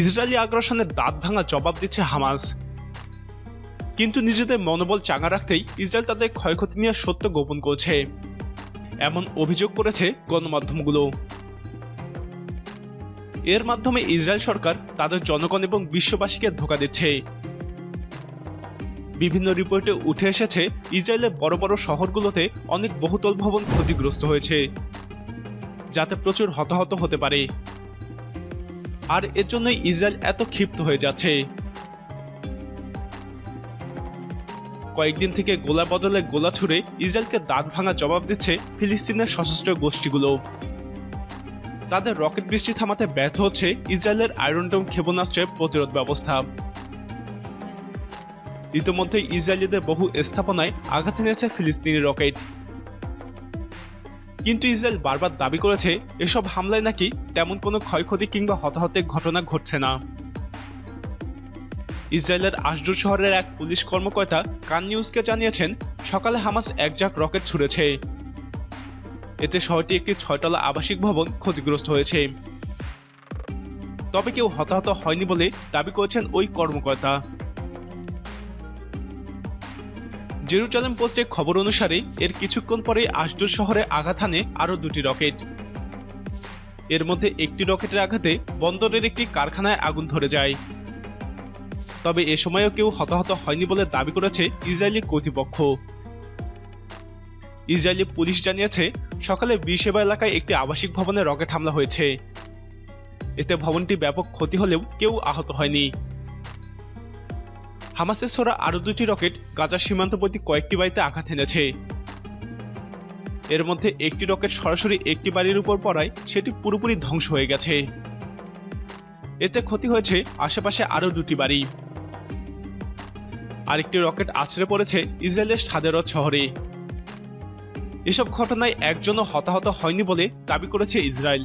Israeli আগ্রাসনের দাঁত ভাঙা জবাব দিচ্ছে হামাস। কিন্তু নিজেদের মনোবল চাঙা রাখতেই ইসরায়েল তাদের ক্ষয়ক্ষতি নিয়ে সত্য গোপন করছে। এমন অভিযোগ করেছে গণমাধ্যমগুলো। এর মাধ্যমে ইসরায়েল সরকার তাদের জনগণ এবং বিশ্ববাসীকে ধোকা দিচ্ছে। বিভিন্ন রিপোর্টে উঠে এসেছে, ইসরায়েলের বড় বড় শহরগুলোতে অনেক বহুতল ভবন ক্ষতিগ্রস্ত হয়েছে, যাতে প্রচুর হতাহত হতে পারে। আর এর জন্যই ইসরায়েল এত ক্ষিপ্ত হয়ে যাচ্ছে। কয়েকদিন থেকে গোলা বদলে গোলা ছুড়ে ইসরায়েলকে দাঁত ভাঙা জবাব দিচ্ছে ফিলিস্তিনের সশস্ত্র গোষ্ঠীগুলো। তাদের রকেট বৃষ্টি থামাতে ব্যর্থ হচ্ছে ইসরায়েলের আয়রনডোম ক্ষেপণাস্ত্রের প্রতিরোধ ব্যবস্থা। ইতিমধ্যে ইসরায়েলিদের বহু স্থাপনায় আঘাত এনেছে ফিলিস্তিনি রকেট। কিন্তু ইসরায়েল বারবার দাবি করেছে, এসব হামলায় নাকি তেমন কোনো ক্ষয়ক্ষতি কিংবা হতাহতের ঘটনা ঘটছে না। ইসরায়েলের আশডুর শহরের এক পুলিশ কর্মকর্তা কান নিউজকে জানিয়েছেন, সকালে হামাস একজাক রকেট ছুড়েছে। এতে শহরটি একটি ছয়তলা আবাসিক ভবন ক্ষতিগ্রস্ত হয়েছে। তবে কেউ হতাহত হয়নি বলে দাবি করেছেন ওই কর্মকর্তা। জেরুজালেম পোস্টের খবর অনুসারে, এর কিছুক্ষণ পরে আশডুর শহরে আঘাত হানে আরও দুটি রকেট। এর মধ্যে একটি রকেটের আঘাতে বন্দরের একটি কারখানায় আগুন ধরে যায়। তবে এ সময়ও কেউ হতাহত হয়নি বলে দাবি করেছে ইসরায়েলি কর্তৃপক্ষ। ইসরায়েলি পুলিশ জানিয়েছে, সকালে বিশেবা এলাকায় একটি আবাসিক ভবনে রকেট হামলা হয়েছে। এতে ভবনটি ব্যাপক ক্ষতি হলেও কেউ আহত হয়নি। হামাসের ছোড়া আরও দুটি রকেট গাজার সীমান্তবর্তী কয়েকটি বাড়িতে আঘাত এনেছে। এর মধ্যে একটি রকেট সরাসরি একটি বাড়ির উপর পড়ায় সেটি পুরোপুরি ধ্বংস হয়ে গেছে। এতে ক্ষতি হয়েছে আশেপাশে আরও দুটি বাড়ি। আরেকটি রকেট আছড়ে পড়েছে ইসরায়েলের সাদেরত শহরে। এসব ঘটনায় একজনও হতাহত হয়নি বলে দাবি করেছে ইসরায়েল।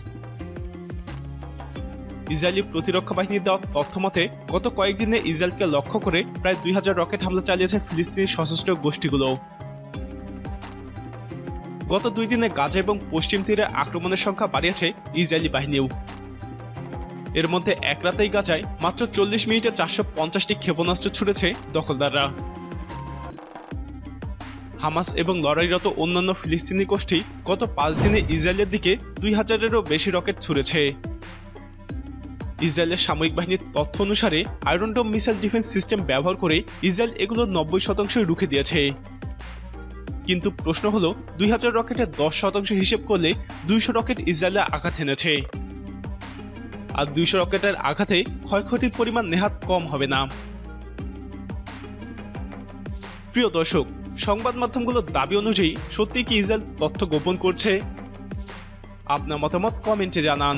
ইসরায়েলি প্রতিরক্ষা বাহিনীর দেওয়া তথ্য মতে গত কয়েকদিনে ইসরায়েলকে লক্ষ্য করে প্রায় দুই হাজার রকেট হামলা চালিয়েছে ফিলিস্তিনি সশস্ত্র গোষ্ঠীগুলো। গত দুই দিনে গাজা এবং পশ্চিম তীরে আক্রমণের সংখ্যা বাড়িয়েছে ইসরায়েলি বাহিনীও। এর মধ্যে এক রাতেই গাজায় মাত্র চল্লিশ মিনিটে চারশো পঞ্চাশটি ক্ষেপণাস্ত্র ছুড়েছে দখলদাররা। হামাস এবং লড়াইরত অন্যান্য ফিলিস্তিনি গোষ্ঠী গত পাঁচ দিনে ইসরায়েলের দিকে দুই হাজারেরও বেশি রকেট ছুড়েছে। ইসরায়েলের সামরিক বাহিনীর তথ্য অনুসারে আয়রনডোম মিসাইল ডিফেন্স সিস্টেম ব্যবহার করে ইসরায়েল এগুলো নব্বই শতাংশই রুখে দিয়েছে। কিন্তু প্রশ্ন হলো, দুই হাজার রকেটের দশ শতাংশ হিসেব করলে দুইশো রকেট ইসরায়েলে আঘাত এনেছে। আর দুইশো রকেটের আঘাতে ক্ষয়ক্ষতির পরিমাণ নেহাত কম হবে না। প্রিয় দর্শক, সংবাদ মাধ্যমগুলোর দাবি অনুযায়ী সত্যি কি ইসরায়েল তথ্য গোপন করছে? আপনার মতামত কমেন্টে জানান।